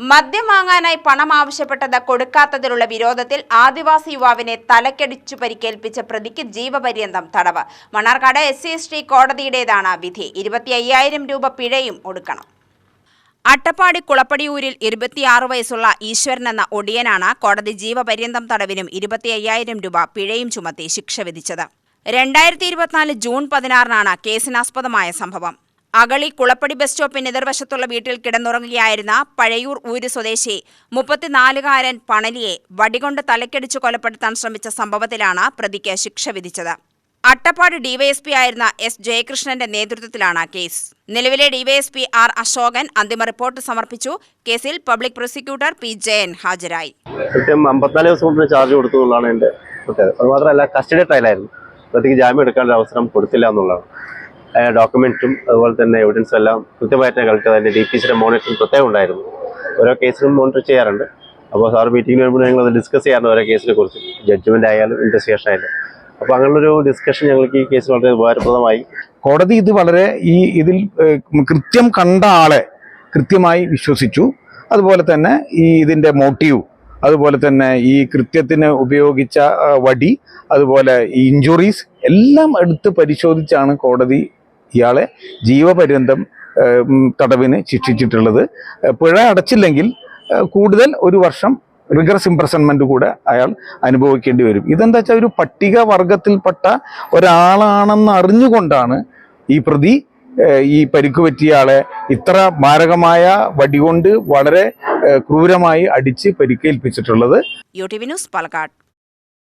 മദ്യം വാങ്ങാനായി പണം ആവശ്യപ്പെട്ടത് കൊടുക്കാത്തതിലുള്ള വിരോധത്തിൽ ആദിവാസി യുവാവിനെ തലക്കടിച്ചു പരിക്കേൽപ്പിച്ച പ്രതിക്ക് ജീവപര്യന്തം തടവ്. Mannarkkad S C S T കോടതിയുടേതാണ് വിധി. ഇരുപത്തി അയ്യായിരം രൂപ പിഴയും ഒടുക്കണം. അട്ടപ്പാടി കുളപ്പടിയൂരിൽ ഇരുപത്തിയാറ് വയസ്സുള്ള ഈശ്വരൻ എന്ന ഒടിയനാണ് കോടതി ജീവപര്യന്തം തടവിനും ഇരുപത്തി അയ്യായിരം രൂപ പിഴയും ചുമത്തി ശിക്ഷ വിധിച്ചത്. രണ്ടായിരത്തി ഇരുപത്തിനാല് ജൂൺ പതിനാറിനാണ് കേസിനാസ്പദമായ സംഭവം. അകളി കുളപ്പടി ബസ് സ്റ്റോപ്പിന് എതിർവശത്തുള്ള വീട്ടിൽ കിടന്നുറങ്ങുകയായിരുന്ന പഴയൂർ ഊര് സ്വദേശി മുപ്പത്തിനാലുകാരൻ പണലിയെ വടികൊണ്ട് തലക്കടിച്ചു കൊലപ്പെടുത്താൻ ശ്രമിച്ച സംഭവത്തിലാണ് പ്രതിക്ക് ശിക്ഷ വിധിച്ചത്. അട്ടപ്പാട് ഡിവൈഎസ്പി ആയിരുന്ന എസ് ജയകൃഷ്ണന്റെ നേതൃത്വത്തിലാണ് കേസ്. നിലവിലെ ഡിവൈഎസ്പി ആർ അശോകൻ അന്തിമ റിപ്പോർട്ട് സമർപ്പിച്ചു. കേസിൽ പബ്ലിക് പ്രോസിക്യൂട്ടർ പി ജയൻ ഹാജരായി. ചാർജ് കൊടുത്തു എന്നുള്ളതാണ് എന്റെ പ്രത്യേകത. അത് കസ്റ്റഡി ട്രയലായിരുന്നു പ്രതിക്ക് ജാമ്യം എടുക്കാനുള്ള അവസരം കൊടുത്തില്ല എന്നുള്ളതാണ്. ഡോക്യുമെന്റും അതുപോലെ തന്നെ എവിഡൻസും എല്ലാം കൃത്യമായിട്ട് കളക്ട് അതിന്റെ ഡി പി സിയുടെ മോണിറ്ററിംഗ് പ്രത്യേകം ഉണ്ടായിരുന്നു. ഓരോ കേസിലും മോണിറ്റർ ചെയ്യാറുണ്ട്. അപ്പോൾ സാർ മീറ്റിംഗിന് വരുമ്പോൾ ഞങ്ങൾ അത് ഡിസ്കസ് ചെയ്യാറുണ്ട് ഓരോ കേസിനെ കുറിച്ച്. ജഡ്ജ്മെന്റ് ആയാലും ഇൻവെസ്റ്റിഗേഷൻ ആയാലും. അപ്പോൾ അങ്ങനെയൊരു ഡിസ്കഷൻ ഞങ്ങൾക്ക് ഈ കേസ് വളരെ ഉപകാരപ്രദമായി. കോടതി ഇത് വളരെ ഈ ഇതിൽ കൃത്യം കണ്ട ആളെ കൃത്യമായി വിശ്വസിച്ചു. അതുപോലെ തന്നെ ഈ ഇതിന്റെ മോട്ടീവ് അതുപോലെ തന്നെ ഈ കൃത്യത്തിന് ഉപയോഗിച്ച വടി അതുപോലെ ഈ ഇഞ്ചുറീസ് എല്ലാം എടുത്ത് പരിശോധിച്ചാണ് കോടതി ഇയാളെ ജീവപര്യന്തം തടവിന് ശിക്ഷിച്ചിട്ടുള്ളത്. പിഴ അടച്ചില്ലെങ്കിൽ കൂടുതൽ ഒരു വർഷം റിഗ്രസ് ഇംപ്രസൺമെന്റ് കൂടെ അയാൾ അനുഭവിക്കേണ്ടി വരും. ഇതെന്താ വെച്ചാൽ ഒരു പട്ടിക വർഗത്തിൽപ്പെട്ട ഒരാളാണെന്ന് അറിഞ്ഞുകൊണ്ടാണ് ഈ പ്രതി ഈ പരിക്ക് പറ്റിയ ആളെ ഇത്ര മാരകമായ വടികൊണ്ട് വളരെ ക്രൂരമായി അടിച്ച് പരിക്കേൽപ്പിച്ചിട്ടുള്ളത്. U T V news Palakkad.